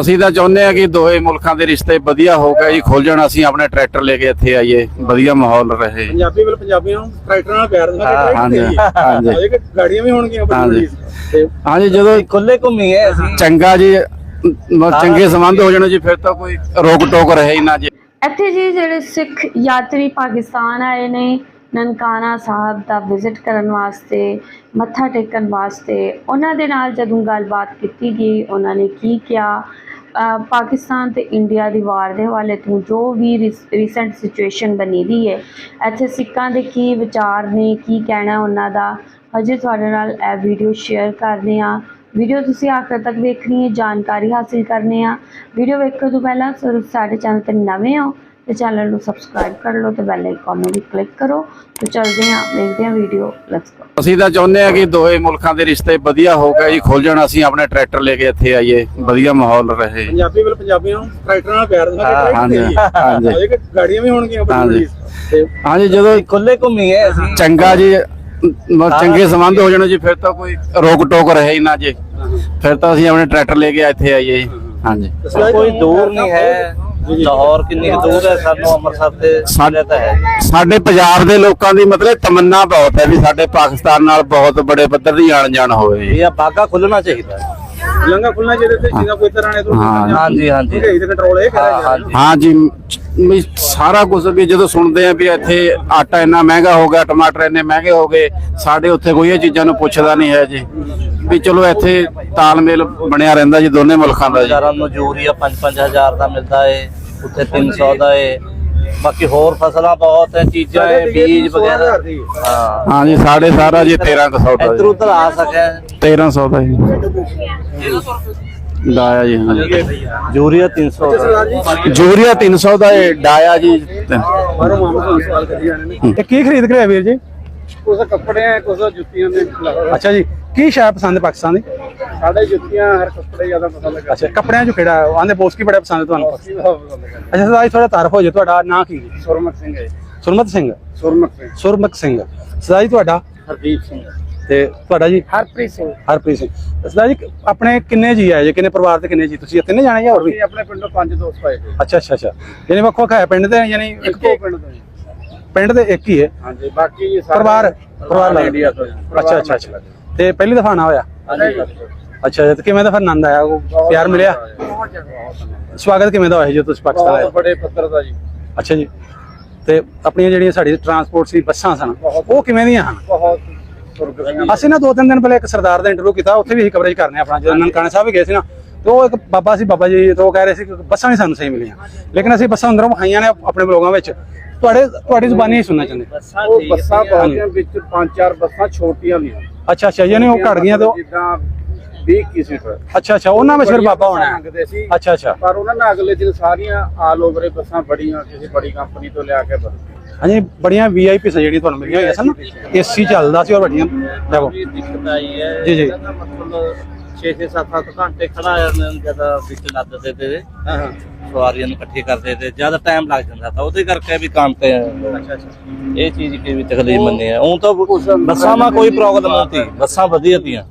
ਅਸੀਂ ਤਾਂ ਚਾਹੁੰਦੇ ਆ ਕਿ ਦੋਏ ਮੁਲਕਾਂ ਦੇ ਰਿਸ਼ਤੇ ਵਧੀਆ ਹੋ ਕੇ ਜੀ ਖੁੱਲ ਜਾਣ ਅਸੀਂ ਆਪਣੇ ਟਰੈਕਟਰ ਲੈ ਕੇ ਇੱਥੇ ਆਈਏ ਵਧੀਆ ਮਾਹੌਲ ਰਹੇ। ਪੰਜਾਬੀ ਵੱਲ ਪੰਜਾਬੀਆਂ ਨੂੰ ਟਰੈਕਟਰ ਨਾਲ ਪਿਆਰ ਦਿੰਦਾ ਹਾਂ, ਹਾਂਜੀ, ਹਾਂਜੀ। ਗਾੜੀਆਂ ਵੀ ਹੋਣਗੀਆਂ ਹਾਂਜੀ। ਜਦੋਂ ਖੁੱਲੇ ਘੁੰਮੀਏ ਅਸੀਂ। ਚੰਗਾ ਜੀ ਚੰਗੇ ਸੰਬੰਧ ਹੋ ਜਾਣ ਜੀ ਫਿਰ ਤਾਂ ਕੋਈ ਰੋਕ ਟੋਕ ਰਹੇ ਹੀ ਨਾ ਜੀ। ਇੱਥੇ ਜੀ ਜਿਹੜੇ ਸਿੱਖ ਯਾਤਰੀ ਪਾਕਿਸਤਾਨ ਆਏ ਨੇ ਨਨਕਾਣਾ ਸਾਹਿਬ ਦਾ ਵਿਜ਼ਿਟ ਕਰਨ ਵਾਸਤੇ ਮੱਥਾ ਟੇਕਣ ਵਾਸਤੇ ਉਹਨਾਂ ਦੇ ਨਾਲ ਜਦੋਂ ਗੱਲਬਾਤ ਕੀਤੀ ਗਈ ਉਹਨਾਂ ਨੇ ਕੀ ਕਿਹਾ? ਪਾਕਿਸਤਾਨ ਤੇ ਇੰਡੀਆ ਦੀ ਵਾਰ ਦੇ ਹਵਾਲੇ ਤੋਂ ਜੋ ਵੀ ਰੀਸੈਂਟ ਸਿਚੁਏਸ਼ਨ ਬਣੀ ਦੀ ਹੈ, ਇੱਥੇ ਸਿੱਖਾਂ ਦੇ ਕੀ ਵਿਚਾਰ ਨੇ, ਕੀ ਕਹਿਣਾ ਉਹਨਾਂ ਦਾ? ਅਜੇ ਤੁਹਾਡੇ ਨਾਲ ਇਹ ਵੀਡੀਓ ਸ਼ੇਅਰ ਕਰਦੇ ਹਾਂ। ਵੀਡੀਓ ਤੁਸੀਂ ਆਖਰ ਤੱਕ ਵੇਖਣੀ ਹੈ, ਜਾਣਕਾਰੀ ਹਾਸਿਲ ਕਰਨੀ ਆ ਵੀਡੀਓ ਵੇਖਣ ਤੋਂ ਪਹਿਲਾਂ ਸਰ, ਸਾਡੇ ਚੈਨਲ ਤੇ ਨਵੇਂ ਹੋ ਤੇ ਚੈਨਲ ਨੂੰ ਸਬਸਕ੍ਰਾਈਬ ਕਰ ਲਓ ਤੇ ਬੈਲ ਆਈਕਨ ਨੂੰ ਵੀ ਕਲਿੱਕ ਕਰੋ ਤੇ ਚੱਲਦੇ ਹਾਂ ਵੇਖਦੇ ਹਾਂ ਵੀਡੀਓ ਲੈਟਸ ਗੋ ਅਸੀਂ ਤਾਂ ਚਾਹੁੰਦੇ ਆ ਕਿ ਦੋਏ ਮੁਲਕਾਂ ਦੇ ਰਿਸ਼ਤੇ ਵਧੀਆ ਹੋ ਕੇ ਜੀ ਖੁੱਲ ਜਾਣ ਅਸੀਂ ਆਪਣੇ ਟਰੈਕਟਰ ਲੈ ਕੇ ਇੱਥੇ ਆਈਏ ਵਧੀਆ ਮਾਹੌਲ ਰਹੇ। ਪੰਜਾਬੀ ਵੱਲ ਪੰਜਾਬੀਆਂ ਨੂੰ ਟਰੈਕਟਰ ਨਾਲ ਪਿਆਰ ਦਿੰਦਾ ਹਾਂ, ਹਾਂਜੀ, ਹਾਂਜੀ। ਗਾੜੀਆਂ ਵੀ ਹੋਣਗੀਆਂ ਬੜੀ ਹਾਂਜੀ। ਜਦੋਂ ਖੁੱਲੇ ਘੁੰਮੀਏ ਅਸੀਂ। ਚੰਗਾ ਜੀ ਚੰਗੇ ਸੰਬੰਧ ਹੋ ਜਾਣ ਜੀ ਫਿਰ ਤਾਂ ਕੋਈ ਰੋਕ ਟੋਕ ਰਹੇ ਹੀ ਨਾ ਜੀ। ਫਿਰ ਤਾਂ ਅਸੀਂ ਆਪਣੇ ਟਰੈਕਟਰ ਲੈ ਕੇ ਇੱਥੇ ਆਈਏ। ਜੀ ਹਾਂਜੀ ਕੋਈ ਦੂਰ ਨਹੀਂ ਹੈ। ਲਾਹੌਰ ਕਿੰਨੀ ਕੁ ਦੂਰ ਹੈ? ਸਾਨੂੰ ਅੰਮ੍ਰਿਤਸਰ ਤੇ ਸਾਡੇ ਤਾਂ ਹੈ ਸਾਡੇ ਪੰਜਾਬ ਦੇ ਲੋਕਾਂ ਦੀ ਮਤਲਬ ਤਮੰਨਾ ਬਹੁਤ ਹੈ ਵੀ ਸਾਡੇ ਪਾਕਿਸਤਾਨ ਨਾਲ ਬਹੁਤ ਬੜੇ ਪੱਧਰ ਦੀ ਆਣ ਜਾਣ ਹੋਵੇ। ਇਹ ਆ ਬਾਗਾ ਖੁੱਲਣਾ ਚਾਹੀਦਾ ਹੈ। ਲੰਗਾ ਖੁੱਲਣਾ ਜਿਹਦੇ ਤੇ ਜਿਹਦਾ ਕੋਈ ਤਰ੍ਹਾਂ ਨੇ ਤੋਂ ਹਾਂ, ਹਾਂਜੀ ਹਾਂਜੀ। ਤੇ ਕੰਟਰੋਲ ਇਹ ਕਰਿਆ ਹਾਂਜੀ। ਹਾਂ ਜੀ ਮ- ਵੀ ਸਾਰਾ ਕੁਝ ਵੀ ਜਦੋਂ ਸੁਣਦੇ ਆ ਵੀ ਇੱਥੇ ਆਟਾ ਇੰਨਾ ਮਹਿੰਗਾ ਹੋ ਗਿਆ ਟਮਾਟਰ ਇੰਨੇ ਮਹਿੰਗੇ ਹੋ ਗਏ ਸਾਡੇ ਉੱਥੇ ਕੋਈ ਇਹ ਚੀਜ਼ਾਂ ਨੂੰ ਪੁੱਛਦਾ ਨਹੀਂ ਹੈ ਜੀ। ਵੀ ਚਲੋ ਇੱਥੇ ਤਾਲਮੇਲ ਬਣਿਆ ਰਹਿੰਦਾ ਜੀ ਦੋਨੇ ਮੁਲਕਾਂ ਦਾ ਜੀ। ਹਜ਼ਾਰਾਂ ਨੂੰ ਯੂਰੀਆ 5-5000 ਦਾ ਮਿਲਦਾ ਏ। ਉੱਥੇ 300 ਦਾ ਏ। ਬਾਕੀ ਹੋਰ ਫਸਲਾਂ ਬਹੁਤ ਹੈ ਚੀਜ਼ਾਂ ਹੈ ਬੀਜ ਵਗੈਰਾ। ਹਾਂ ਹਾਂ। ਜੀ ਸਾਡੇ ਸਾਰਾ ਜੀ 1300 ਦਾ ਇੱਧਰ ਉੱਧਰ ਆ ਸਕਿਆ 1300 ਦਾ ਜੀ। ਡਾਇਆ ਜੀ ਹਾਂ ਜੀ। ਯੂਰੀਆ 300 ਦਾ। ਯੂਰੀਆ 300 ਦਾ ਇਹ ਡਾਇਆ ਜੀ। ਤੋਂ ਸਵਾਲ ਕਰੀ ਜਾਣੇ ਨੇ। ਇਹ ਕੀ ਖਰੀਦ ਕੇ ਲਿਆ ਵੀਰ ਜੀ? ਕੁਝ ਕੱਪੜੇ ਆ ਕੁਝ ਜੁੱਤੀਆਂ ਦੇ। ਅੱਛਾ ਜੀ ਕੀ ਸ਼ਾਇ ਪਸੰਦ ਪਾਕਿਸਤਾਨ ਦੀ? ਸਾਡੇ ਜੁੱਤੀਆਂ ਹਰ ਕੱਪੜੇ ਜ਼ਿਆਦਾ ਪਸੰਦ ਕਰਦੇ ਅੱਛਾ ਕੱਪੜਿਆਂ ਚੋਂ ਕਿਹੜਾ? ਆਂਦੇ ਪੋਸਟ ਕੀ ਬੜਾ ਪਸੰਦ ਤੁਹਾਨੂੰ ਅੱਛਾ ਸਰਦਾਰ ਜੀ ਥੋੜਾ ਤਾਰਫ ਹੋ ਜੇ ਤੁਹਾਡਾ ਨਾਂ ਕੀ ਜੀ ਸੁਰਮਤ ਸਿੰਘ ਹੈ ਸੁਰਮਤ ਸਿੰਘ। ਸੁਰਮਤ ਸਿੰਘ। ਸੁਰਮਤ ਸਿੰਘ। ਜੀ ਤੁਹਾਡਾ? ਹਰਦੀਪ ਸਿੰਘ। ਤੇ ਤੁਹਾਡਾ ਜੀ? ਹਰਪ੍ਰੀਤ ਸਿੰਘ। ਹਰਪ੍ਰੀਤ ਸਿੰਘ। ਸਰਦਾਰ ਜੀ ਆਪਣੇ ਕਿੰਨੇ ਜੀ ਆਏ ਜੇ? ਕਿੰਨੇ ਪਰਿਵਾਰ ਦੇ ਕਿੰਨੇ ਜੀ? ਤੁਸੀਂ ਤਿੰਨੇ ਜਾਣੇ ਜਾਂ ਹੋਰ ਵੀ? ਆਪਣੇ ਪਿੰਡੋਂ ਪੰਜ ਦੋਸਤ ਆਏ ਸੀ ਅੱਛਾ ਅੱਛਾ ਅੱਛਾ। ਯਾਨੀ ਵੱਖ ਵੱਖ ਹੈ ਪਿੰਡ ਦੇ ਯਾਨੀ ਇੱਕ ਪਿੰਡ ਤੋਂ ਜੀ। ਪਿੰਡ ਦੇ ਇੱਕ ਹੀ ਹੈ? ਹਾਂਜੀ ਬਾਕੀ ਜੀ ਸਾਰੇ ਪਰਿਵਾਰ ਪਰਿਵਾਰ ਲੱਗ ਇੰਡੀਆ ਤੋਂ ਜੀ। ਅੱਛਾ ਅੱਛਾ ਅੱਛਾ। ਤੇ ਪਹਿਲੀ ਦਫਾ ਆਉਣਾ ਹੋਇਆ? ਅੱਛਾ ਤੇ ਕਿਵੇਂ ਦਾ ਫਿਰ ਆਨੰਦ ਆਇਆ? ਉਹ ਪਿਆਰ ਮਿਲਿਆ? ਸਵਾਗਤ ਕਿਵੇਂ ਦਾ ਹੋਇਆ ਜੀ ਤੁਸੀਂ ਪਾਕਿਸਤਾਨ ਆਏ? ਬੜੇ ਪੱਧਰ ਦਾ ਜੀ। ਅੱਛਾ ਜੀ। ਤੇ ਆਪਣੀਆਂ ਜਿਹੜੀਆਂ ਸਾਡੀ ਟਰਾਂਸਪੋਰਟ ਸੀ ਬੱਸਾਂ ਸਨ ਉਹ ਕਿਵੇਂ ਦੀਆਂ ਹਨ? ਅਸੀਂ ਨਾ ਦੋ ਤਿੰਨ ਦਿਨ ਪਹਿਲੇ ਇੱਕ ਸਰਦਾਰ ਦਾ ਇੰਟਰਵਿਊ ਕੀਤਾ ਉੱਥੇ ਵੀ ਅਸੀਂ ਕਵਰੇਜ ਕਰਨੇ ਆਪਣਾ ਜਦੋਂ ਨਨਕਾਣਾ ਸਾਹਿਬ ਵੀ ਗਏ ਸੀ ਨਾ ਤੇ ਉਹ ਇੱਕ ਬਾਬਾ ਸੀ ਬਾਬਾ ਜੀ ਤੇ ਉਹ ਕਹਿ ਰਹੇ ਸੀ ਕਿ ਬੱਸਾਂ ਨਹੀਂ ਸਾਨੂੰ ਸਹੀ ਮਿਲੀਆਂ। ਲੇਕਿਨ ਅਸੀਂ ਬੱਸਾਂ ਅੰਦਰੋਂ ਵਿਖਾਈਆਂ ਨੇ ਆਪਣੇ ਬਲੋਗਾਂ ਵਿੱਚ। ਤੁਹਾਡੇ ਤੁਹਾਡੀ ਜ਼ੁਬਾਨੀ ਹੀ ਸੁਣਨਾ ਚਾਹੁੰਦੇ। ਬੱਸਾਂ ਬਹੁਤ ਵਿੱਚ ਪੰਜ ਚਾਰ ਬੱਸਾਂ ਛੋਟੀਆਂ ਨੇ ਅੱਛਾ ਅੱਛਾ ਯਾਨੀ ਉਹ ਘੜ ਗਈਆਂ ਤੇ ਉਹ- ਜਿੱਦਾਂ 20 ਕੀ ਸੀਟਰ ਅੱਛਾ ਅੱਛਾ ਉਹਨਾਂ ਵਿੱਚ ਫਿਰ ਬਾਬਾ ਹੋਣਾ। ਹੈ। ਅੱਛਾ ਅੱਛਾ। ਪਰ ਉਹਨਾਂ ਨੇ ਅਗਲੇ ਦਿਨ ਸਾਰੀਆਂ ਆਲ ਓਵਰ ਬੱਸਾਂ ਬੜੀਆਂ ਕਿਸੇ ਬੜੀ ਕੰਪਨੀ ਤੋਂ ਲਿਆ ਕੇ ਬਦਲਤੀਆਂ ਹਾਂਜੀ ਬੜੀਆਂ ਵੀਆਈਪੀ ਸੀ ਜਿਹੜੀਆਂ ਤੁਹਾਨੂੰ ਮਿਲੀਆਂ ਹੋਈਆਂ ਸਨ ਏਸੀ ਚੱਲਦਾ ਸੀ ਔਰ ਵੱਡੀਆਂ। ਦੇਖੋ ਇਹ ਦਿੱਕਤ ਆਈ ਹੈ। ਜੀ, ਜੀ। ਇਹਦਾ ਮਤਲਬ 6-6 7-7 ਘੰਟੇ ਖੜਾ ਜਦ ਵਿੱਚ ਲੱਦਦੇ ਤੇ ਹਾਂ ਹਾਂ। ਸਵਾਰੀਆਂ ਨੂੰ ਇਕੱਠੀ ਕਰਦੇ ਤੇ ਜ਼ਿਆਦਾ ਟਾਈਮ ਲੱਗ ਜਾਂਦਾ ਤਾਂ ਉਹਦੇ ਕਰਕੇ ਵੀ ਕੰਮ ਤੇ ਅੱਛਾ ਅੱਛਾ। ਇਹ ਚੀਜ਼ ਕੀ ਵੀ ਤਕਲੀਫ ਮੰਨੇ ਆ। ਉਹ ਤਾਂ ਬੱਸਾਂ ਮਾ ਕੋਈ ਪ੍ਰੋਬਲਮ ਨਹੀਂ ਤੀ ਬੱਸਾਂ ਵਧੀਆ ਤੀਆਂ।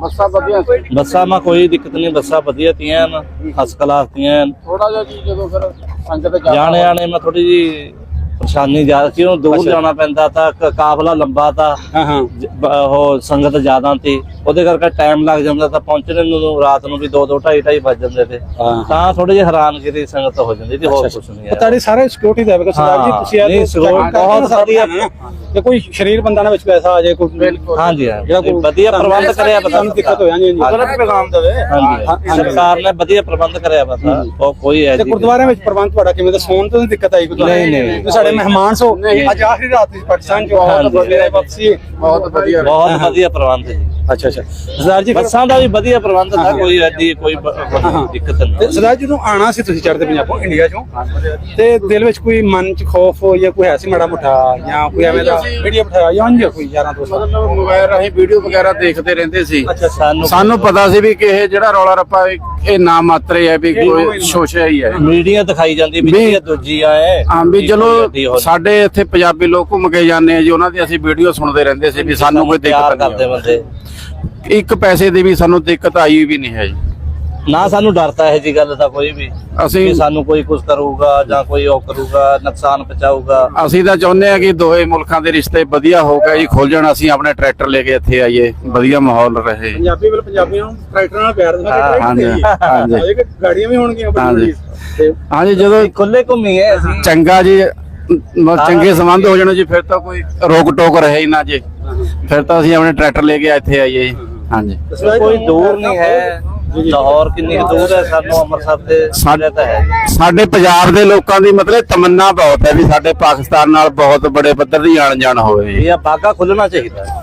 ਬੱਸਾਂ ਵਧੀਆ ਸੀ। ਬੱਸਾਂ ਮਾ ਕੋਈ ਦਿੱਕਤ ਨਹੀਂ ਬੱਸਾਂ ਵਧੀਆ ਤੀਆਂ ਫਸ ਕਲਾਸ ਤੀਆਂ ਥੋੜਾ ਜਿਹਾ ਜੀ ਜਦੋਂ ਫਿਰ ਸੰਗਤ ਜਾਣੇ ਆਣੇ ਮੈਂ ਥੋੜੀ ਜੀ ਪਰੇਸ਼ਾਨੀ ਜ਼ਿਆਦਾ ਸੀ ਉਹ ਦੂਰ ਜਾਣਾ ਪੈਂਦਾ ਤਾਂ ਕ- ਕਾਫਲਾ ਲੰਬਾ ਤਾਂ ਹਾਂ ਹਾਂ। ਜ- ਬ- ਉਹ ਸੰਗਤ ਜ਼ਿਆਦਾ ਸੀ ਉਹਦੇ ਕਰਕੇ ਟਾਈਮ ਲੱਗ ਜਾਂਦਾ ਤਾਂ ਪਹੁੰਚਣੇ ਨੂੰ ਰਾਤ ਨੂੰ ਵੀ 2 2 2.5 2.5 ਵੱਜ ਜਾਂਦੇ ਤੇ। ਹਾਂ। ਤਾਂ ਥੋੜੀ ਜਿਹੀ ਹੈਰਾਨਗੀ ਸੰਗਤ ਹੋ ਜਾਂਦੀ ਤੇ ਹੋਰ ਕੁਝ ਨਹੀਂ ਉਹ ਤੁਹਾਡੀ ਸਾਰੇ ਸਿਕਿਉਰਿਟੀ ਦਾ ਵੇਖੋ ਸਰਦਾਰ ਜੀ ਹਾਂ, ਤੁਸੀਂ ਇਹ ਨਹੀਂ, security ਬਹੁਤ ਵਧੀਆ। ਜੇ ਕੋਈ ਸ਼ਰੀਰ ਬੰਦਾ ਨਾ ਵਿੱਚ ਪੈਸਾ ਆ ਜਾਏ ਕੋਈ ਹਾਂਜੀ ਜਿਹੜਾ ਹਾਂਜੀ ਕੋਈ ਵਧੀਆ ਪ੍ਰਬੰਧ ਕਰਿਆ ਪਤਾ ਸਾਨੂੰ ਦਿੱਕਤ ਹੋ ਜਾਂਦੀ ਹੈ ਜੀ ਗਲਤ ਪੈਗਾਮ ਦੇਵੇ। ਹਾਂਜੀ ਸਰਕਾਰ ਨੇ ਵਧੀਆ ਪ੍ਰਬੰਧ ਕਰਿਆ ਪਤਾ ਉਹ ਕੋਈ ਹੈ ਤੇ ਗੁਰਦੁਆਰਿਆਂ ਵਿੱਚ ਪ੍ਰਬੰਧ ਤੁਹਾਡਾ ਕਿਵੇਂ? ਦਾ ਸੌਣ ਤੋਂ ਦਿੱਕਤ ਆਈ ਕੋਈ? ਨਹੀਂ, ਨਹੀਂ। ਤੁਸੀਂ ਸਾਡੇ ਮਹਿਮਾਨ ਸੋ ਅੱਜ ਆਖਰੀ ਰਾਤ ਤੁਸੀਂ ਪਾਕਿਸਤਾਨ ਚ ਆਓ ਤਾਂ ਵਧੀਆ ਵਾਪਸੀ ਬਹੁਤ ਵਧੀਆ। ਬਹੁਤ ਵਧੀਆ ਪ੍ਰਬੰਧ ਹੈ ਅੱਛਾ ਅੱਛਾ। ਸਰਦਾਰ ਜੀ ਬੱਸਾਂ ਦਾ ਵੀ ਵਧੀਆ ਪ੍ਰਬੰਧ ਹੈ। ਕੋਈ ਐਡੀ ਕੋਈ ਦਿੱਕਤ ਨਹੀਂ। ਸਰਦਾਰ ਜੀ ਨੂੰ ਆਣਾ ਸੀ ਤੁਸੀਂ ਚੜ੍ਹਦੇ ਪੰਜਾਬੋਂ ਇੰਡੀਆ ਚੋਂ ਤੇ ਦਿਲ ਵਿੱਚ ਕੋਈ ਮਨ ਚ ਖੌਫ ਜਾਂ ਕੋਈ ਹੈ ਸੀ ਮਾੜਾ ਮੋਟਾ ਜਾਂ ਕੋਈ ਐਵੇਂ ਦਾ ਵੀਡੀਓ ਬਿਠਾਇਆ ਜਾਂ ਉਂਝ ਕੋਈ ਯਾਰਾਂ ਦੋਸਤਾਂ ਮਤਲਬ ਮੋਬਾਈਲ ਰਾਹੀਂ ਵੀਡੀਓ ਵਗੈਰਾ ਦੇਖਦੇ ਰਹਿੰਦੇ ਸੀ। ਸਾਨੂੰ ਸਾਨੂੰ ਪਤਾ ਸੀ ਵੀ ਕਿ ਇਹ ਜਿਹੜਾ ਰੌਲਾ ਰੱਪਾ ਇਹ ਨਾ ਮਾਤਰੇ ਹੈ ਵੀ ਕੋਈ ਸ਼ੋਸ਼ਾ ਹੀ ਹੈ। ਮੀਡੀਆ ਦਿਖਾਈ ਜਾਂਦੀ ਵੀ ਵੀ- ਇਹ ਦੂਜੀ ਆਏ। ਹਾਂ ਵੀ ਚਲੋ ਸਾਡੇ ਇੱਥੇ ਪੰਜਾਬੀ ਲੋਕ ਘੁੰਮ ਕੇ ਜਾਂਦੇ ਆ ਜੀ ਉਹਨਾਂ ਦੀ ਅਸੀਂ ਵੀਡੀਓ ਸੁਣਦੇ ਰਹਿੰਦੇ ਸੀ ਵੀ ਸਾਨੂੰ ਕੋਈ ਦਿੱਕਤ ਕਰਦੇ ਬੰਦੇ। ਇੱਕ ਪੈਸੇ ਦੀ ਵੀ ਸਾਨੂੰ ਦਿੱਕਤ ਆਈ ਵੀ ਨਹੀਂ ਹੈ ਜੀ। ਨਾ ਸਾਨੂੰ ਡਰਤਾ ਇਹ ਜੀ ਗੱਲ ਦਾ ਕੋਈ ਵੀ ਅਸੀਂ ਕਿ ਸਾਨੂੰ ਕੋਈ ਕੁਝ ਕਰੂਗਾ ਜਾਂ ਕੋਈ ਉਹ ਕਰੂਗਾ ਨੁਕਸਾਨ ਪਹੁੰਚਾਊਗਾ। ਅਸੀਂ ਤਾਂ ਚਾਹੁੰਦੇ ਆ ਕਿ ਦੋਵੇਂ ਮੁਲਕਾਂ ਦੇ ਰਿਸ਼ਤੇ ਵਧੀਆ ਹੋ ਕੇ ਜੀ ਖੁੱਲ ਜਾਣ ਅਸੀਂ ਆਪਣੇ ਟਰੈਕਟਰ ਲੈ ਕੇ ਇੱਥੇ ਆਈਏ ਵਧੀਆ ਮਾਹੌਲ ਰਹੇ। ਪੰਜਾਬੀ ਵੱਲ ਪੰਜਾਬੀਆਂ ਨੂੰ ਟਰੈਕਟਰਾਂ ਨਾਲ ਪਿਆਰ ਦਿਖਾ ਕੇ ਹਾਂਜੀ, ਹਾਂਜੀ। ਗਾੜੀਆਂ ਵੀ ਹੋਣਗੀਆਂ ਹਾਂਜੀ। ਹਾਂਜੀ ਜਦੋਂ ਖੁੱਲੇ ਘੁੰਮੀਏ ਅਸੀਂ। ਚੰਗਾ ਜੀ ਮ- ਚੰਗੇ ਸੰਬੰਧ ਹੋ ਜਾਣ ਜੀ ਫਿਰ ਤਾਂ ਕੋਈ ਰੋਕ ਟੋਕ ਰਹੇ ਹੀ ਨਾ ਜੀ। ਫਿਰ ਤਾਂ ਅਸੀਂ ਆਪਣੇ ਟਰੈਕਟਰ ਲੈ ਕੇ ਇੱਥੇ ਆਈਏ ਜੀ। ਹਾਂਜੀ। ਕੋਈ ਦੂਰ ਨਹੀਂ ਹੈ। ਲਾਹੌਰ ਕਿੰਨੀ ਕੁ ਦੂਰ ਹੈ? ਸਾਨੂੰ ਅੰਮ੍ਰਿਤਸਰ ਤੇ ਸਾਡੇ ਤਾਂ ਹੈ ਸਾਡੇ ਪੰਜਾਬ ਦੇ ਲੋਕਾਂ ਦੀ ਮਤਲਬ ਤਮੰਨਾ ਬਹੁਤ ਹੈ ਵੀ ਸਾਡੇ ਪਾਕਿਸਤਾਨ ਨਾਲ ਬਹੁਤ ਬੜੇ ਪੱਧਰ ਦੀ ਆਣ ਜਾਣ ਹੋਵੇ ਜੀ। ਇਹ ਬਾਗਾ ਖੁੱਲਣਾ ਚਾਹੀਦਾ। ਹੈ।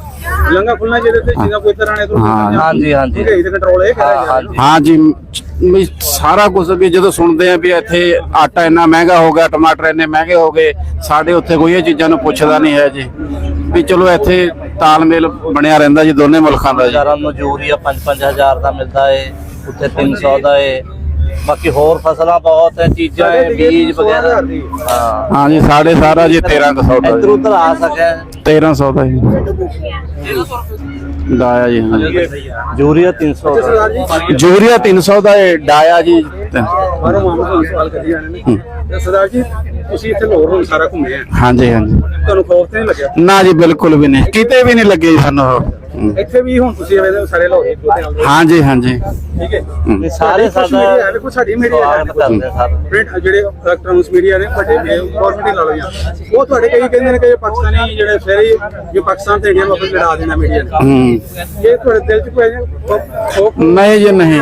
ਲੰਗਾ ਖੁੱਲਣਾ ਜਿਹਦੇ ਤੇ ਜਿਹਦਾ ਕੋਈ ਤਰ੍ਹਾਂ ਨੇ ਤੋਂ ਹਾਂ। ਹਾਂਜੀ ਹਾਂਜੀ। ਤੇ ਕੰਟਰੋਲ ਇਹ ਕਰਿਆ ਜੀ। ਮ- ਵੀ ਸਾਰਾ ਕੁਝ ਵੀ ਜਦੋਂ ਸੁਣਦੇ ਆ ਵੀ ਇੱਥੇ ਆਟਾ ਇੰਨਾ ਮਹਿੰਗਾ ਹੋ ਗਿਆ ਟਮਾਟਰ ਇੰਨੇ ਮਹਿੰਗੇ ਹੋ ਗਏ ਸਾਡੇ ਉੱਥੇ ਕੋਈ ਇਹ ਚੀਜ਼ਾਂ ਨੂੰ ਪੁੱਛਦਾ ਨਹੀਂ ਹੈ ਜੀ। ਵੀ ਚਲੋ ਇੱਥੇ ਤਾਲਮੇਲ ਬਣਿਆ ਰਹਿੰਦਾ ਜੀ ਦੋਨੇ ਮੁਲਕਾਂ ਦਾ ਜੀ। ਹਜ਼ਾਰਾਂ ਨੂੰ ਯੂਰੀਆ 5-5000 ਦਾ ਮਿਲਦਾ ਏ ਉੱਥੇ 300 ਦਾ ਏ। ਬਾਕੀ ਹੋਰ ਫਸਲਾਂ ਬਹੁਤ ਹੈ ਚੀਜ਼ਾਂ ਹੈ ਬੀਜ ਵਗੈਰਾ। ਹਾਂ ਹਾਂ। ਜੀ ਸਾਡੇ ਸਾਰਾ ਜੀ 1300 ਦਾ ਇੱਧਰ। ਉੱਧਰ ਆ ਸਕਿਆ। 1300 ਦਾ ਜੀ। ਡਾਇਆ ਜੀ ਹਾਂ। ਯੂਰੀਆ 300 ਦਾ। ਸਰਦਾਰ ਜੀ ਯੂਰੀਆ 300 ਦਾ ਇਹ ਡਾਇਆ ਜੀ। ਬਾਹਰੋਂ ਮਾਮਾ ਤੁਹਾਨੂੰ ਸਵਾਲ ਕਰੀ ਜਾਣੇ ਨੇ। ਤੇ ਸਰਦਾਰ ਜੀ ਤੁਸੀਂ ਇੱਥੇ ਲੋਰ ਹੁਣ ਸਾਰਾ ਘੁੰਮੇ ਆ। ਹਾਂਜੀ ਹਾਂਜੀ। ਤੁਹਾਨੂੰ ਖੌਫ ਤੇ ਨਹੀਂ ਲੱਗਿਆ? ਨਾ ਜੀ ਬਿਲਕੁਲ ਵੀ ਨਹੀਂ। ਕਿਤੇ ਵੀ ਨਹੀਂ ਲੱਗੇ ਜੀ ਸਾਨੂੰ। ਇੱਥੇ ਵੀ ਹੁਣ ਤੁਸੀਂ ਐਵੇਂ ਦੇ ਸਾਰੇ ਲੋਰੇ ਦੋਤੇ ਨਾਲ ਹਾਂਜੀ ਹਾਂਜੀ। ਠੀਕ ਹੈ? ਹੂੰ। ਸਾਰੇ ਸਾਡਾ ਹੈ ਵੇਖੋ ਸਾਡੀ ਮੀਡੀਆ ਸਾਰੇ। ਪ੍ਰਿੰਟ ਜਿਹੜੇ ਇਲੈਕਟ੍ਰੋਨਿਕਸ ਮੀਡੀਆ ਨੇ ਵੱਡੇ ਗਵਰਨਮੈਂਟ ਹੀ ਲਾ ਲਓ ਜਾਂ ਉਹ ਤੁਹਾਡੇ ਕਈ ਕਹਿੰਦੇ ਨੇ ਕਿ ਇਹ ਪਾਕਿਸਤਾਨੀ ਜਿਹੜੇ ਫਿਰ ਹੀ ਜੋ ਪਾਕਿਸਤਾਨ ਤੇ ਇੰਡੀਆ ਨੂੰ ਆਪਸ ਲੜਾ ਦੇਣਾ ਮੀਡੀਆ ਨੇ। ਹੂੰ। ਇਹ ਤੁਹਾਡੇ ਦਿਲ 'ਚ ਕੋਈ ਨਹੀਂ ਜੀ ਨਹੀਂ।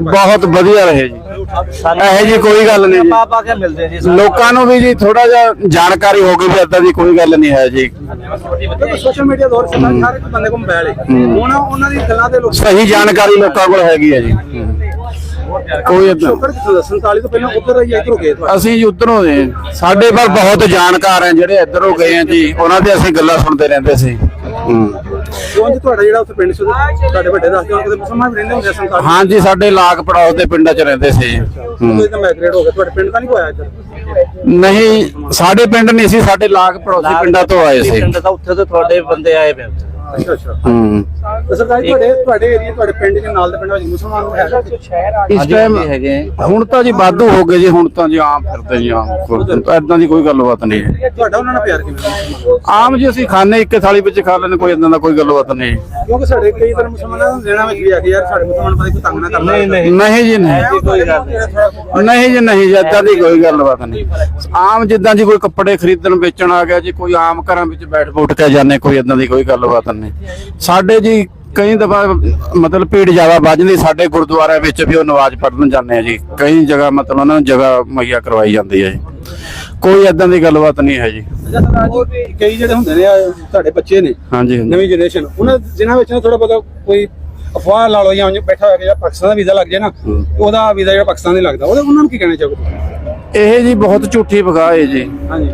ਬਹੁਤ ਵਧੀਆ ਰਹੇ ਜੀ। ਸਾਨੂੰ ਇਹੋ ਜੀ ਕੋਈ ਗੱਲ ਨਹੀਂ ਜੀ। ਪਾ ਪਾ ਕੇ ਮਿਲਦੇ ਜੀ। ਲੋਕਾਂ ਨੂੰ ਵੀ ਜੀ ਥੋੜਾ ਜਿਹਾ ਜਾਣਕਾਰੀ ਹੋ ਗਈ ਵੀ ਏਦਾਂ ਦੀ ਕੋਈ ਗੱਲ ਨਹੀਂ ਹੈ ਜੀ। ਸੋਸ਼ਲ ਮੀਡੀਆ ਦੌਰ ਚੱਲਦਾ ਬੰਦੇ ਕੋਲ ਮੋਬਾਈਲ ਹੈ। ਉਹਨਾਂ ਉਹਨਾਂ ਦੀ ਗੱਲਾਂ ਦੇ ਲੋਕ ਸਹੀ ਜਾਣਕਾਰੀ ਲੋਕਾਂ ਕੋਲ ਹੈਗੀ ਹੈ ਜੀ। ਕੋਈ ਏਦਾਂ ਉੱਪਰ 47 ਤੋਂ ਪਹਿਲਾਂ ਉੱਧਰ ਰਹੀ ਇੱਧਰੋਂ ਗਏ ਤੁਹਾਡੇ? ਅਸੀਂ ਜੀ ਉਧਰੋਂ ਦੇ ਸਾਡੇ ਪਰ ਬਹੁਤ ਜਾਣਕਾਰ ਹੈ ਜਿਹੜੇ ਇੱਧਰੋਂ ਗਏ ਆ ਜੀ। ਉਹਨਾਂ ਦੇ ਅਸੀਂ ਗੱਲਾਂ ਸੁਣਦੇ ਰਹਿੰਦੇ ਸੀ। ਹੂੰ। ਕਿਉਂ ਜੀ ਤੁਹਾਡਾ ਜਿਹੜਾ ਉੱਥੇ ਪਿੰਡ ਸੀ ਉਹਦੇ- ਤੁਹਾਡੇ ਵੱਡੇ ਦੱਸਦੇ ਹੋ ਕਿਤੇ ਮੁਸਲਮਾਨ ਵੀ ਰਹਿੰਦੇ ਹੁੰਦੇ ਆ 47 ਹਾਂ ਜੀ ਸਾਡੇ ਲਾਗ ਪੜਾਓ ਦੇ ਪਿੰਡਾਂ 'ਚ ਰਹਿੰਦੇ ਸੀ। ਹੂੰ ਕੋਈ ਤਾਂ ਮਾਈਗ੍ਰੇਟ ਹੋ ਗਿਆ ਤੁਹਾਡੇ ਪਿੰਡ ਤਾਂ ਨਹੀਂ ਇੱਧਰ? ਸਾਡੇ ਪਿੰਡ ਨਹੀਂ ਸੀ ਸਾਡੇ ਲਾਗ ਪੜੋਸੀ ਪਿੰਡਾਂ ਤੋਂ ਆਏ ਸੀ। ਪਿੰਡ ਤਾਂ ਉੱਥੇ ਤੋਂ ਤੁਹਾਡੇ ਬੰਦੇ ਆਏ ਪਏ ਉੱਥੇ। ਅੱਛਾ ਅੱਛਾ। ਹੂੰ। ਸਰਦਾਰ ਜੀ ਤੁਹਾਡੇ ਤੁਹਾਡੇ ਏਰੀਆ ਤੁਹਾਡੇ ਪਿੰਡ ਦੇ ਨਾਲ ਦੇ ਪਿੰਡ ਵਿੱਚ ਮੁਸਲਮਾਨ ਹੈ ਇਸ ਹਾਂਜੀ, ਟਾਈਮ ਹਾਂਜੀ ਹੈਗੇ ਆ। ਹੁਣ ਤਾਂ ਜੀ ਵਾਧੂ ਹੋ ਗਏ ਜੀ ਹੁਣ ਤਾਂ ਜੀ ਆਮ ਫਿਰਦੇ ਜੀ ਆਮ ਐਦਾਂ ਦੀ ਕੋਈ ਗੱਲਬਾਤ ਨਹੀਂ ਹੈ। ਤੁਹਾਡਾ ਉਹਨਾਂ ਨਾਲ ਪਿਆਰ ਕਿਵੇਂ ਆਮ ਜੀ ਅਸੀਂ ਖਾਣੇ ਇੱਕ ਥਾਲੀ ਵਿੱਚ ਖਾ ਲੈਣੇ ਕੋਈ ਇਦਾਂ ਦਾ ਕੋਈ ਗੱਲਬਾਤ ਨਹੀਂ। ਕਿਉਂਕਿ ਸਾਡੇ ਕਈ ਤਰ੍ਹਾਂ ਮੁਸਲਮਾਨਾਂ ਨੂੰ ਦੇਣਾ ਵਿੱਚ ਵੀ ਆ ਕਿ ਯਾਰ ਸਾਡੇ ਮੁਸਲਮਾਨ ਪਤਾ ਕੋਈ ਤੰਗ ਨਾ ਕਰਨਾ ਨਹੀਂ ਜੀ ਨਹੀਂ। ਕੋਈ ਗੱਲ ਨਹੀਂ। ਨਹੀਂ ਜੀ ਨਹੀਂ ਜੀ ਏਦਾਂ ਦੀ ਕੋਈ ਗੱਲਬਾਤ ਨਹੀਂ। ਆਮ ਜਿੱਦਾਂ ਜੀ ਕੋਈ ਕੱਪੜੇ ਖਰੀਦਣ ਵੇਚਣ ਆ ਗਿਆ ਜੀ ਕੋਈ ਆਮ ਘਰਾਂ ਵਿੱਚ ਬੈਠ ਬੂਠ ਕੇ ਜਾਂਦੇ ਕੋਈ ਇਦਾਂ ਦੀ ਕੋਈ ਗੱਲਬਾਤ ਨਹੀਂ। ਸਾਡੇ ਜੀ ਕਈ ਦਫਾ ਮਤਲਬ ਭੀੜ ਜ਼ਿਆਦਾ ਵੱਜਦੀ ਸਾਡੇ ਗੁਰਦੁਆਰੇ ਵਿੱਚ ਵੀ ਉਹ ਨਮਾਜ਼ ਪੜ੍ਹਨ ਜਾਂਦੇ ਆ ਜੀ। ਕਈ ਜਗ੍ਹਾ ਮਤਲਬ ਉਹਨਾਂ ਨੂੰ ਜਗ੍ਹਾ ਮੁਹੱਈਆ ਕਰਵਾਈ ਜਾਂਦੀ ਹੈ ਜੀ। ਕੋਈ ਇਦਾਂ ਦੀ ਗੱਲਬਾਤ ਨਹੀਂ ਹੈ ਜੀ। ਅੱਛਾ ਸਰਦਾਰ ਜੀ ਕਈ ਜਿਹੜੇ ਹੁੰਦੇ ਨੇ ਆ, ਤੁਹਾਡੇ ਬੱਚੇ ਨੇ ਹਾਂਜੀ ਹਾਂਜੀ। ਨਵੀਂ ਜਨਰੇਸ਼ਨ ਉਹਨਾਂ ਜਿਨ੍ਹਾਂ ਵਿੱਚ ਨਾ ਥੋੜਾ ਬਹੁਤਾ ਕੋਈ ਅਫਵਾਹ ਲਾ ਲਓ ਜਾਂ ਉਂਝ ਬੈਠਾ ਹੋਇਆ ਕਿ ਜਿਹੜਾ ਪਾਕਿਸਤਾਨ ਦਾ ਵੀਜ਼ਾ ਲੱਗ ਜਾਏ ਨਾ ਹੂੰ। ਉਹਦਾ ਵੀਜ਼ਾ ਜਿਹੜਾ ਪਾਕਿਸਤਾਨ ਦੇ ਲੱਗਦਾ ਉਹਦੇ ਉਹਨਾਂ ਨੂੰ ਕੀ ਕਹਿਣਾ ਚਾਹੋਗੇ? ਇਹ ਜੀ ਬਹੁਤ ਝੂਠੀ ਬਗਾ ਹੈ ਜੀ। ਹਾਂਜੀ।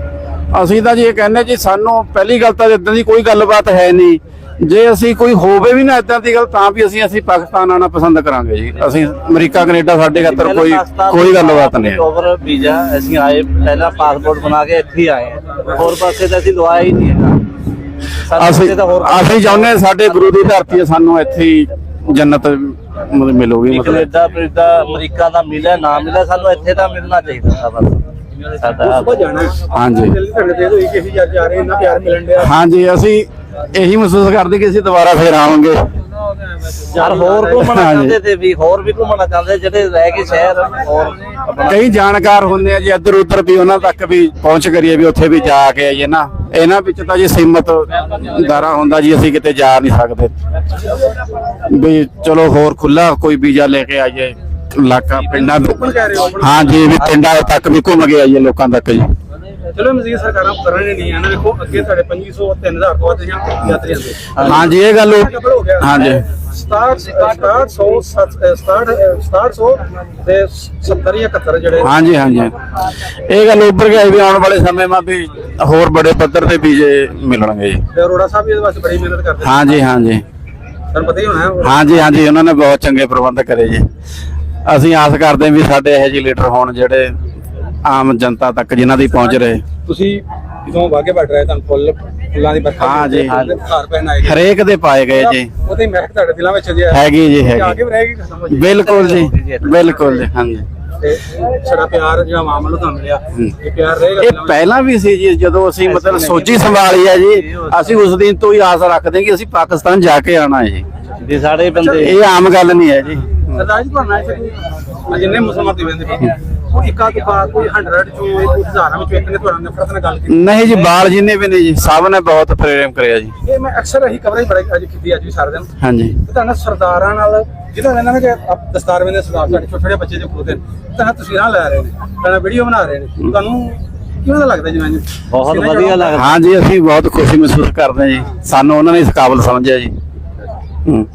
ਅਸੀਂ ਤਾਂ ਜੀ ਇਹ ਕਹਿੰਦੇ ਜੀ ਸਾਨੂੰ ਪਹਿਲੀ ਗੱਲ ਤਾਂ ਇਦਾਂ ਦੀ ਕੋਈ ਗੱਲਬਾਤ ਹੈ ਨਹੀਂ। ਜੇ ਅਸੀਂ ਕੋਈ ਹੋਵੇ ਵੀ ਨਾ ਇਦਾਂ ਦੀ ਗੱਲ ਤਾਂ ਵੀ ਅਸੀਂ ਅਸੀਂ ਪਾਕਿਸਤਾਨ ਆਣਾ ਪਸੰਦ ਕਰਾਂਗੇ ਜੀ। ਅਸੀਂ ਅਮਰੀਕਾ ਕੈਨੇਡਾ ਸਾਡੇ ਖਾਤਰ ਕੋਈ ਕੋਈ ਗੱਲਬਾਤ ਨਹੀਂ ਹੈ। ਓਵਰ ਵੀਜ਼ਾ ਅਸੀਂ ਆਏ ਪਹਿਲਾਂ ਪਾਸਪੋਰਟ ਬਣਾ ਕੇ ਇੱਥੇ ਹੀ ਆਏ ਹਾਂ। ਹੋਰ ਪਾਸੇ ਤਾਂ ਅਸੀਂ ਲਵਾਇਆ ਹੀ ਨਹੀਂ ਹੈਗਾ। ਅਸੀਂ ਇੱਥੇ ਤਾਂ ਹੋਰ ਅਸੀਂ ਚਾਹੁੰਦੇ ਹਾਂ ਸਾਡੇ ਗੁਰੂ ਦੀ ਧਰਤੀ ਹੈ ਸਾਨੂੰ ਇੱਥੇ ਹੀ ਜੰਨਤ ਮਿਲੂਗੀ ਮਤਲਬ। ਕੈਨੇਡਾ ਅਮਰੀਕਾ ਅਮਰੀਕਾ ਦਾ ਮਿਲਿਆ ਨਾ ਮਿਲਿਆ ਸਾਨੂੰ ਇੱਥੇ ਤਾਂ ਮਿਲਣਾ ਚਾਹੀਦਾ ਸਾਡਾ ਤੋਂ ਜਾਣਾ ਹੈ। ਹਾਂਜੀ। ਹਾਂਜੀ ਅਸੀਂ ਇਹੀ ਮਹਿਸੂਸ ਕਰਦੇ ਕਿ ਅਸੀਂ ਦੁਬਾਰਾ ਫੇਰ ਆਵਾਂਗੇ। ਯਾਰ ਹੋਰ ਘੁੰਮਣਾ। ਚਾਹੁੰਦੇ ਤੇ ਵੀ ਹੋਰ ਵੀ ਘੁੰਮਣਾ ਚਾਹੁੰਦੇ ਜਿਹੜੇ ਰਹਿ ਗਏ ਸ਼ਹਿਰ ਹੋਰ ਕਈ ਜਾਣਕਾਰ ਹੁੰਦੇ ਆ ਜੀ ਇੱਧਰ ਉੱਧਰ ਵੀ ਉਹਨਾਂ ਤੱਕ ਵੀ ਪਹੁੰਚ ਕਰੀਏ ਵੀ ਉੱਥੇ ਵੀ ਜਾ ਕੇ ਆਈਏ ਨਾ। ਇਹਨਾਂ ਵਿੱਚ ਤਾਂ ਜੀ ਸੀਮਤ ਦਾਰਾ ਹੁੰਦਾ ਜੀ ਅਸੀਂ ਕਿਤੇ ਜਾ ਨਹੀਂ ਸਕਦੇ। ਵੀ ਚਲੋ ਹੋਰ ਖੁੱਲਾ ਕੋਈ ਵੀਜ਼ਾ ਲੈ ਕੇ ਆਈਏ ਇਲਾਕਾ ਪਿੰਡਾਂ। ਹਾਂ ਜੀ ਵੀ ਪਿੰਡਾਂ ਤੱਕ ਵੀ ਘੁੰਮ ਕੇ ਆਈਏ ਲੋਕਾਂ ਤੱਕ ਜੀ। ਚਲੋ ਮਜ਼ੀਦ ਸਰਕਾਰਾਂ ਕਰਨੇ ਨਹੀਂ ਆ ਨਾ ਵੇਖੋ ਅੱਗੇ ਸਾਡੇ 2500 3000 ਤੋਂ ਵੱਧ ਜਾਂ ਯਾਤਰੀ ਆਉਂਦੇ ਹਾਂ ਜੀ ਇਹ ਗੱਲ ਉਹ- ਡਬਲ ਹੋ ਗਿਆ। ਹਾਂ ਜੀ 67 6700 6700 ਤੇ 70 ਜਾਂ 71 ਜਿਹੜੇ ਹਾਂ ਜੀ ਹਾਂ ਜੀ ਇਹ ਗੱਲ ਉੱਭਰ ਕੇ ਆਈ ਵੀ ਆਉਣ ਵਾਲੇ ਸਮੇਂ ਮਾ ਵੀ ਹੋਰ ਬੜੇ ਪੱਧਰ ਤੇ ਵੀਜ਼ੇ ਮਿਲਣਗੇ ਜੀ। ਅਰੋੜਾ ਸਾਹਿਬ ਵੀ ਇਹਦੇ ਵਾਸਤੇ ਬੜੀ ਮਿਹਨਤ ਕਰਦੇ ਨੇ। ਹਾਂ ਜੀ ਹਾਂ ਜੀ ਤੁਹਾਨੂੰ ਪਤਾ ਹੀ ਹੋਣਾ ਹੈ ਹਾਂ ਜੀ ਹਾਂ ਜੀ ਉਹਨਾਂ ਨੇ ਬਹੁਤ ਚੰਗੇ ਪ੍ਰਬੰਧ ਕਰੇ ਜੀ। ਅਸੀਂ ਆਸ ਕਰਦੇ ਵੀ ਸਾਡੇ ਇਹੋ ਜਿਹੇ ਲੀਡਰ ਹੋਣ ਜਿਹੜੇ ਆਮ ਜਨਤਾ ਤੱਕ ਜਿਨ੍ਹਾਂ ਦੀ ਪਹੁੰਚ ਰਹੇ। ਤੁਸੀਂ ਜਦੋਂ ਵਾਗੇ ਬਾਰਡਰ ਆਏ ਤੁਹਾਨੂੰ ਫੁੱਲ ਫੁੱਲਾਂ ਦੀ ਵਰਖਾ ਹਾਂ ਜੀ। ਘਰ ਪੈਣ ਆਏ। ਹਰੇਕ ਦੇ ਪਾਏ ਗਏ ਜੀ। ਉਹਦੇ ਮਹਿਕ ਤੁਹਾਡੇ ਦਿਲਾਂ ਵਿੱਚ ਜੇ ਹੈਗੀ ਜੀ ਆ ਹੈਗੀ। ਕੇ ਰਹੇਗੀ ਖਤਮ ਹੋ ਜੀ ਬਿਲਕੁਲ ਜੀ ਬਿਲਕੁਲ ਜੀ ਹਾਂਜੀ। ਤੇ ਸਾਡਾ ਪਿਆਰ ਜਿਹੜਾ ਮਾਮਲਾ ਤੁਹਾਨੂੰ ਮਿਲਿਆ ਇਹ ਪਿਆਰ ਰਹੇਗਾ ਇਹ ਦਿਲਾਂ ਵਿੱਚ। ਪਹਿਲਾਂ ਵੀ ਸੀ ਜੀ ਜਦੋਂ ਅਸੀਂ ਮਤਲਬ ਸੋਚੀ ਸੰਭਾਲੀ ਹੈ ਜੀ ਅਸੀਂ ਉਸ ਦਿਨ ਤੋਂ ਹੀ ਆਸ ਰੱਖਦੇ ਕਿ ਅਸੀਂ ਪਾਕਿਸਤਾਨ ਜਾ ਕੇ ਆਣਾ ਹੈ ਜੀ। ਵੀ ਸਾਡੇ ਬੰਦੇ ਇਹ ਆਮ ਗੱਲ ਨਹੀਂ ਹੈ ਜੀ। ਸਰਦਾਰ ਜੀ ਤੁਹਾਨੂੰ ਆਹ ਜਿੰਨੇ ਮੁਸਲਮਾਨ ਦੀ ਬੰਦੇ ਕੋਈ ਇੱਕਾ ਦੁਕਾ ਕੋਈ 100 ਚੋਂ ਕੋਈ ਹਜ਼ਾਰਾਂ ਵਿੱਚੋਂ ਇੱਕ ਨੇ ਤੁਹਾਡਾ ਨਫ਼ਰਤ ਨਾਲ ਗੱਲ ਕੀਤੀ। ਨਹੀਂ ਜੀ ਬਾਲ ਜਿੰਨੇ ਵੀ ਨੇ ਜੀ ਸਭ ਨੇ ਬਹੁਤ ਪ੍ਰੇਮ ਕਰਿਆ ਜੀ। ਇਹ ਮੈਂ ਅਕਸਰ ਇਹੀ ਕਵਰੇਜ ਬੜੀ ਅੱਜ ਕੀਤੀ ਅੱਜ ਵੀ ਸਾਰਾ ਦਿਨ। ਹਾਂਜੀ। ਤੇ ਤੁਹਾਨੂੰ ਸਰਦਾਰਾਂ ਨਾਲ ਜਿਹਦਾ ਕਹਿੰਦਾ ਨਾ ਕਿ ਦਸਤਾਰਵੇਂ ਦੇ ਸਰਦਾਰ ਸਾਡੇ ਛੋਟੇ ਛੋਟੇ ਬੱਚੇ ਦੇ ਖੋਦੇ ਨੇ ਤੁਹਾਨੂੰ ਤਸਵੀਰਾਂ ਲੈ ਰਹੇ ਨੇ ਤੁਹਾਨੂੰ ਵੀਡੀਓ ਬਣਾ ਰਹੇ ਨੇ। ਤੁਹਾਨੂੰ ਕਿਵੇਂ ਦਾ ਲੱਗਦਾ ਜਿਵੇਂ ਬਹੁਤ ਵਧੀਆ ਲੱਗਦਾ। ਹਾਂ ਜੀ ਅਸੀਂ ਬਹੁਤ ਖੁਸ਼ੀ ਮਹਿਸੂਸ ਕਰਦੇ ਹਾਂ ਜੀ। ਸਾਨੂੰ ਉਹਨਾਂ ਨੇ ਇਸ ਕਾਬਲ ਸਮਝਿਆ ਜੀ। ਹੂੰ।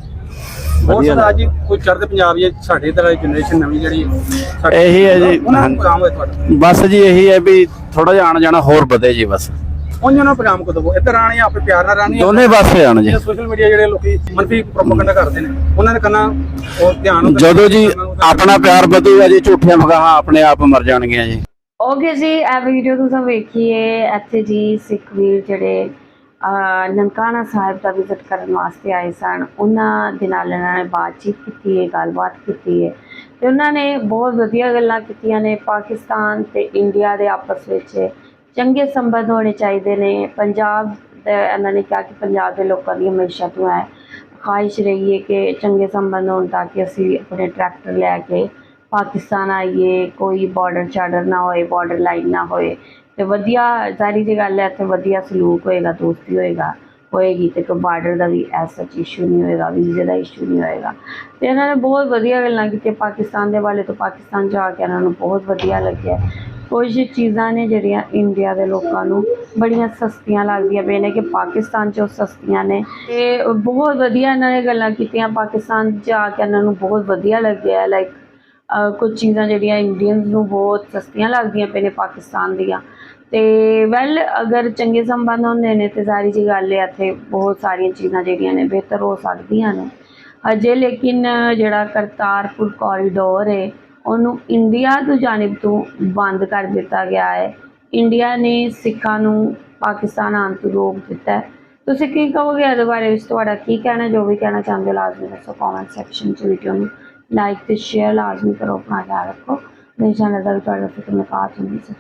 ਬਹੁਤ ਸਰਦਾਰ ਜੀ ਕੋਈ ਚੜ੍ਹਦੇ ਪੰਜਾਬ ਜਾਂ ਸਾਡੇ ਇਧਰ ਜਨਰੇਸ਼ਨ ਨਵੀਂ ਜਿਹੜੀ ਸਾਡੀ- ਇਹੀ ਹੈ ਜੀ। ਉਹਨਾਂ ਨੂੰ ਪ੍ਰੋਗਰਾਮ ਹੋਏ ਤੁਹਾਡਾ। ਬਸ ਜੀ ਇਹੀ ਹੈ ਵੀ ਥੋੜਾ ਜਿਹਾ ਆਣ ਜਾਣਾ ਹੋਰ ਵਧੇ ਜੀ ਬਸ। ਉਹਨਾਂ ਨੂੰ ਪ੍ਰੋਗਰਾਮ ਕੋ ਦਵੋ ਇੱਧਰ ਆਣੀ ਆਪੇ ਪਿਆਰ ਨਾਲ ਰਾਣੀ ਦੋਨੇ ਪਾਸੇ ਆਣ ਜੀ। ਸੋਸ਼ਲ ਮੀਡੀਆ ਜਿਹੜੇ ਲੋਕੀ ਮਨਫੀ ਪ੍ਰੋਪਗੈਂਡਾ ਕਰਦੇ ਨੇ ਉਹਨਾਂ ਨੇ ਕਰਨਾ ਉਹ ਧਿਆਨ ਜਦੋਂ ਜੀ ਆਪਣਾ ਪਿਆਰ ਵਧੂਗਾ ਜੀ ਝੂਠੀਆਂ ਮਗਾਹਾਂ ਆਪਣੇ ਆਪ ਮਰ ਜਾਣਗੀਆਂ ਜੀ। ਓਕੇ ਜੀ ਇਹ ਵੀਡੀਓ ਤੁਸੀਂ ਵੇਖੀਏ ਇੱਥੇ ਜੀ ਸਿੱਖ ਵੀਰ ਜਿਹੜੇ ਨਨਕਾਣਾ ਸਾਹਿਬ ਦਾ ਵਿਜ਼ਿਟ ਕਰਨ ਵਾਸਤੇ ਆਏ ਸਨ। ਉਹਨਾਂ ਦੇ ਨਾਲ ਇਹਨਾਂ ਨੇ ਬਾਤਚੀਤ ਕੀਤੀ ਹੈ, ਗੱਲਬਾਤ ਕੀਤੀ ਹੈ ਤੇ ਉਹਨਾਂ ਨੇ ਬਹੁਤ ਵਧੀਆ ਗੱਲਾਂ ਕੀਤੀਆਂ ਨੇ। ਪਾਕਿਸਤਾਨ ਤੇ ਇੰਡੀਆ ਦੇ ਆਪਸ ਵਿੱਚ ਚੰਗੇ ਸੰਬੰਧ ਹੋਣੇ ਚਾਹੀਦੇ ਨੇ। ਪੰਜਾਬ ਦੇ ਇਹਨਾਂ ਨੇ ਕਿਹਾ ਕਿ ਪੰਜਾਬ ਦੇ ਲੋਕਾਂ ਦੀ ਹਮੇਸ਼ਾ ਤੋਂ ਹੈ ਖਾਹਿਸ਼ ਰਹੀ ਹੈ ਕਿ ਚੰਗੇ ਸੰਬੰਧ ਹੋਣ ਤਾਂ ਕਿ ਅਸੀਂ ਆਪਣੇ ਟਰੈਕਟਰ ਲੈ ਕੇ ਪਾਕਿਸਤਾਨ ਆਈਏ, ਕੋਈ ਬਾਰਡਰ ਚਾਰਡਰ ਨਾ ਹੋਏ ਬਾਰਡਰ ਲਾਈਨ ਨਾ ਹੋਏ। ਤੇ ਵਧੀਆ ਜ਼ਾਰੀ ਜੀ ਗੱਲ ਹੈ, ਇੱਥੇ ਵਧੀਆ ਸਲੂਕ ਹੋਏਗਾ, ਦੋਸਤੀ ਹੋਏਗਾ, ਹੋਏਗੀ ਤੇ ਕੋਈ ਬਾਰਡਰ ਦਾ ਵੀ ਐਸਾ ਇਸ਼ੂ ਨਹੀਂ ਹੋਏਗਾ ਵੀਜ਼ੇ ਦਾ ਇਸ਼ੂ ਨਹੀਂ ਹੋਏਗਾ। ਤੇ ਇਹਨਾਂ ਨੇ ਬਹੁਤ ਵਧੀਆ ਗੱਲਾਂ ਕੀਤੀਆਂ, ਪਾਕਿਸਤਾਨ ਦੇ ਵਾਲੇ ਤੋਂ ਪਾਕਿਸਤਾਨ ਜਾ ਕੇ ਇਹਨਾਂ ਨੂੰ ਬਹੁਤ ਵਧੀਆ ਲੱਗਿਆ। ਕੁਝ ਚੀਜ਼ਾਂ ਨੇ ਜਿਹੜੀਆਂ ਇੰਡੀਆ ਦੇ ਲੋਕਾਂ ਨੂੰ ਬੜੀਆਂ ਸਸਤੀਆਂ ਲੱਗਦੀਆਂ ਪਈਆਂ ਨੇ ਕਿ ਪਾਕਿਸਤਾਨ 'ਚ ਉਹ ਸਸਤੀਆਂ ਨੇ। ਤੇ ਬਹੁਤ ਵਧੀਆ ਇਹਨਾਂ ਨੇ ਗੱਲਾਂ ਕੀਤੀਆਂ, ਪਾਕਿਸਤਾਨ ਜਾ ਕੇ ਇਹਨਾਂ ਨੂੰ ਬਹੁਤ ਵਧੀਆ ਲੱਗਿਆ ਲਾਈਕ ਕੁਝ ਚੀਜ਼ਾਂ ਜਿਹੜੀਆਂ ਇੰਡੀਅਨਸ ਨੂੰ ਬਹੁਤ ਸਸਤੀਆਂ ਲੱਗਦੀਆਂ ਪਏ ਨੇ ਪਾਕਿਸਤਾਨ ਦੀਆਂ। ਤੇ ਵੈਲ ਅਗਰ ਚੰਗੇ ਸੰਬੰਧ ਹੁੰਦੇ ਨੇ ਤੇ ਸਾਰੀ ਜੀ ਗੱਲ ਹੈ, ਇੱਥੇ ਬਹੁਤ ਸਾਰੀਆਂ ਚੀਜ਼ਾਂ ਜਿਹੜੀਆਂ ਨੇ ਬਿਹਤਰ ਹੋ ਸਕਦੀਆਂ ਨੇ। ਅਜੇ ਲੇਕਿਨ ਜਿਹੜਾ ਕਰਤਾਰਪੁਰ ਕੋਰੀਡੋਰ ਹੈ, ਉਹਨੂੰ ਇੰਡੀਆ ਤੋਂ ਜਾਨਿਬ ਤੋਂ ਬੰਦ ਕਰ ਦਿੱਤਾ ਗਿਆ ਹੈ। ਇੰਡੀਆ ਨੇ ਸਿੱਖਾਂ ਨੂੰ ਪਾਕਿਸਤਾਨ ਆਉਣ ਤੋਂ ਰੋਕ ਦਿੱਤਾ ਹੈ। ਤੁਸੀਂ ਕੀ ਕਹੋਗੇ ਇਹਦੇ ਬਾਰੇ? ਵਿੱਚ ਤੁਹਾਡਾ ਕੀ ਕਹਿਣਾ, ਜੋ ਵੀ ਕਹਿਣਾ ਚਾਹੁੰਦੇ ਹੋ ਲਾਜ਼ਮੀ ਦੱਸੋ ਕਮੈਂਟ ਸੈਕਸ਼ਨ 'ਚ ਵੀਡੀਓ ਨੂੰ। ਲਾਈਕ ਤੇ ਸ਼ੇਅਰ ਲਾਜ਼ਮੀ ਕਰੋ, ਆਪਣਾ ਖਿਆਲ ਰੱਖੋ। ਮੇਰੇ ਚੈਨਲ ਦਾ ਵੀ ਤੁਹਾਡਾ ਫਿਕਰ ਮਕਾਤ ਹੁੰਦੀ ਸੱਚੀ।